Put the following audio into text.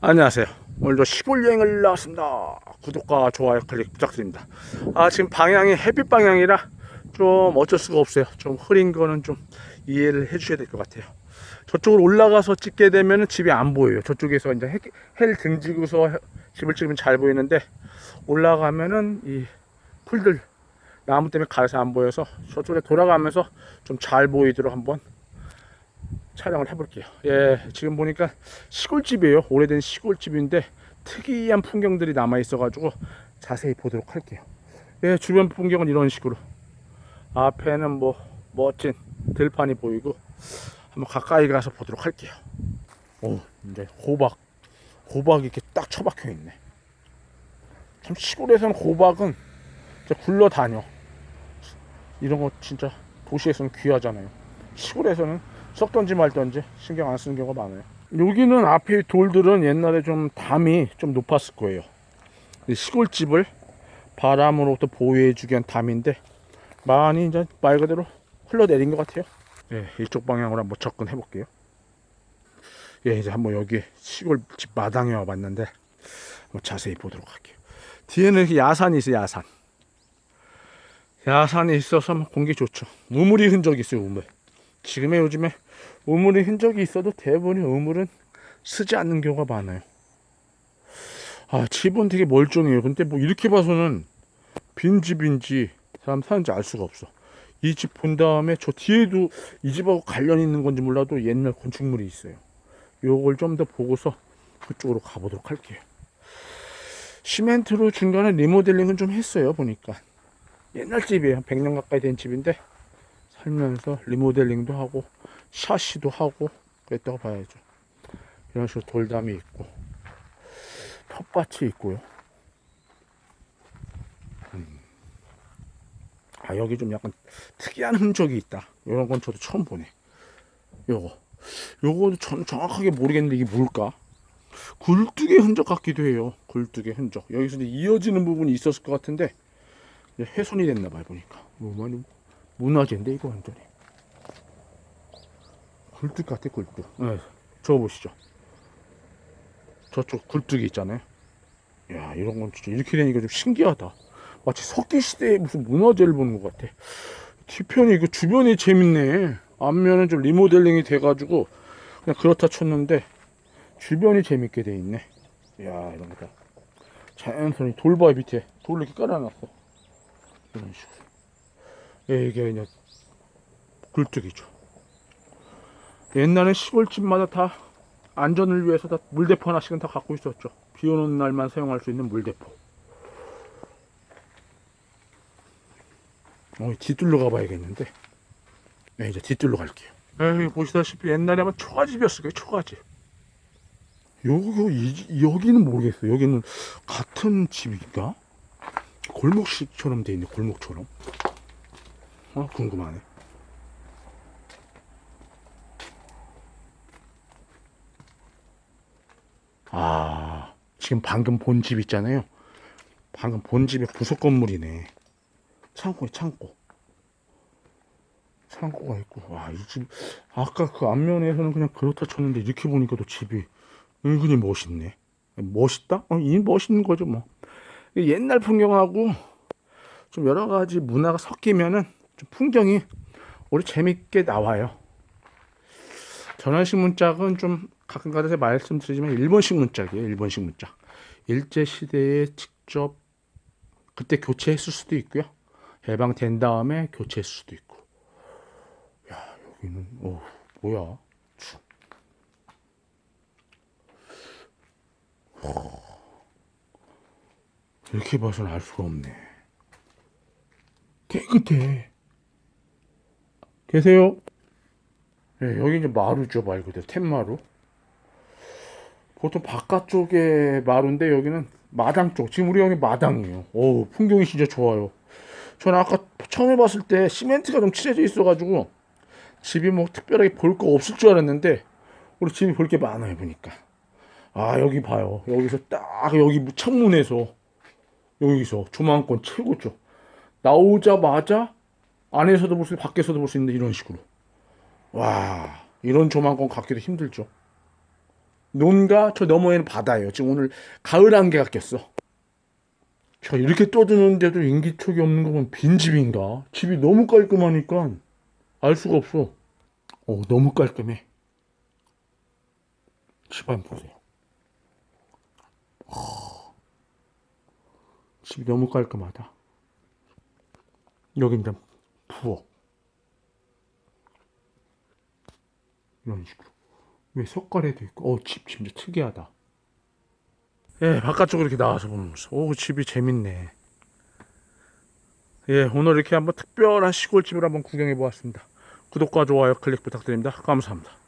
안녕하세요. 오늘도 시골 여행을 나왔습니다. 구독과 좋아요 클릭 부탁드립니다. 아, 지금 방향이 햇빛 방향이라 좀 어쩔 수가 없어요. 좀 흐린 거는 좀 이해를 해 주셔야 될 것 같아요. 저쪽으로 올라가서 찍게 되면 집이 안 보여요. 저쪽에서 이제 해, 해를 등지고서 해- 집을 찍으면 잘 보이는데 올라가면은 이 풀들 나무 때문에 가려서 안 보여서 저쪽에 돌아가면서 좀 잘 보이도록 한번 촬영을 해볼게요. 예, 지금 보니까 시골집이에요. 오래된 시골집인데 특이한 풍경들이 남아 있어가지고 자세히 보도록 할게요. 예, 주변 풍경은 이런 식으로 앞에는 뭐 멋진 들판이 보이고 한번 가까이 가서 보도록 할게요. 오, 이제 호박, 호박이 이렇게 딱 처박혀 있네. 참 시골에서는 호박은 진짜 굴러 다녀. 이런 거 진짜 도시에서는 귀하잖아요. 시골에서는 썩던지 말던지 신경 안 쓰는 경우가 많아요. 여기는 앞에 돌들은 옛날에 좀 담이 좀 높았을 거예요. 이 시골집을 바람으로부터 보호해주기 위한 담인데 많이 이제 말 그대로 흘러내린 것 같아요. 예, 이쪽 방향으로 한번 접근해 볼게요. 예, 이제 한번 여기 시골집 마당에 와봤는데 한번 자세히 보도록 할게요. 뒤에는 이렇게 야산이 있어요, 야산. 야산이 있어서 뭐 공기 좋죠. 우물이 흔적이 있어요, 우물. 지금의 요즘에 우물이 흔적이 있어도 대부분의 우물은 쓰지 않는 경우가 많아요. 아, 집은 되게 멀쩡해요. 근데 뭐 이렇게 봐서는 빈 집인지 사람 사는지 알 수가 없어. 이 집 본 다음에 저 뒤에도 이 집하고 관련 있는 건지 몰라도 옛날 건축물이 있어요. 요걸 좀 더 보고서 그쪽으로 가보도록 할게요. 시멘트로 중간에 리모델링은 좀 했어요. 보니까. 옛날 집이에요. 100년 가까이 된 집인데 살면서 리모델링도 하고 샤시도 하고 그랬다고 봐야죠. 이런 식으로 돌담이 있고 텃밭이 있고요. 음. 아 여기 좀 약간 특이한 흔적이 있다. 이런 건 저도 처음 보네. 요거 요거도 전 정확하게 모르겠는데 이게 뭘까? 굴뚝의 흔적 같기도 해요. 굴뚝의 흔적. 여기서 이제 이어지는 부분이 있었을 것 같은데 훼손이 됐나 봐요 보니까. 뭐 많이 문화재인데 이거 완전히. 굴뚝 같아 굴뚝. 네, 저거 보시죠. 저쪽 굴뚝이 있잖아요. 야 이런 건 진짜 이렇게 되니까 좀 신기하다. 마치 석기 시대의 무슨 문화재를 보는 것 같아. 뒤편이 이거 주변이 재밌네. 앞면은 좀 리모델링이 돼가지고 그냥 그렇다 쳤는데 주변이 재밌게 돼 있네. 야 이런 거다. 자연스러운 돌바위 밑에 돌 이렇게 깔아놨어. 이런 식으로. 예, 이게 그냥 굴뚝이죠. 옛날에 시골집마다 다 안전을 위해서 다 물대포 하나씩은 다 갖고 있었죠. 비 오는 날만 사용할 수 있는 물대포. 어, 뒤뜰로 가봐야겠는데. 네, 이제 뒤뜰로 갈게요. 여기 보시다시피 옛날에 아마 초가집이었을 거예요, 초가집. 여기, 이- 여기는 모르겠어요. 여기는 같은 집인가? 골목식처럼 돼 있네, 골목처럼. 어, 궁금하네. 아, 지금 방금 본 집 있잖아요. 방금 본 집의 부속 건물이네. 창고에 창고. 창고가 있고, 와, 이 집, 아까 그 앞면에서는 그냥 그렇다 쳤는데, 이렇게 보니까 또 집이 은근히 멋있네. 멋있다? 어, 이 멋있는 거죠, 뭐. 옛날 풍경하고 좀 여러 가지 문화가 섞이면은 좀 풍경이 오히려 재밌게 나와요. 전환식 문짝은 좀 가끔가다 말씀드리지만 일본식 문짝이에요. 일본식 문짝. 일제 시대에 직접 그때 교체했을 수도 있고요. 해방된 다음에 교체했을 수도 있고. 야 여기는 오 뭐야? 참. 이렇게 봐서는 알 수가 없네. 깨끗해. 계세요? 네, 여기 이제 마루죠, 말 그대로. 툇마루. 보통 바깥쪽에 마루인데 여기는 마당 쪽. 지금 우리 여기 마당이에요. 오, 풍경이 진짜 좋아요. 저는 아까 처음에 봤을 때 시멘트가 좀 칠해져 있어가지고 집이 뭐 특별하게 볼 거 없을 줄 알았는데 우리 집이 볼 게 많아요, 보니까. 아, 여기 봐요. 여기서 딱 여기 창문에서 여기서 조망권 최고죠. 나오자마자 안에서도 볼 수 있고 밖에서도 볼 수 있는데 이런 식으로. 와, 이런 조망권 갖기도 힘들죠. 논과 저 너머에는 바다예요. 지금 오늘 가을 안개가 꼈어. 자, 이렇게 떠드는데도 인기척이 없는 거 보면 빈집인가? 집이 너무 깔끔하니까 알 수가 없어. 어, 너무 깔끔해. 집 한번 보세요. 아, 집이 너무 깔끔하다. 여기 이제 부엌. 이런 식으로. 왜 석가래도 있고, 어, 집 진짜 특이하다. 예, 바깥쪽으로 이렇게 나와서 보면서, 오, 집이 재밌네. 예, 오늘 이렇게 한번 특별한 시골집을 한번 구경해 보았습니다. 구독과 좋아요 클릭 부탁드립니다. 감사합니다.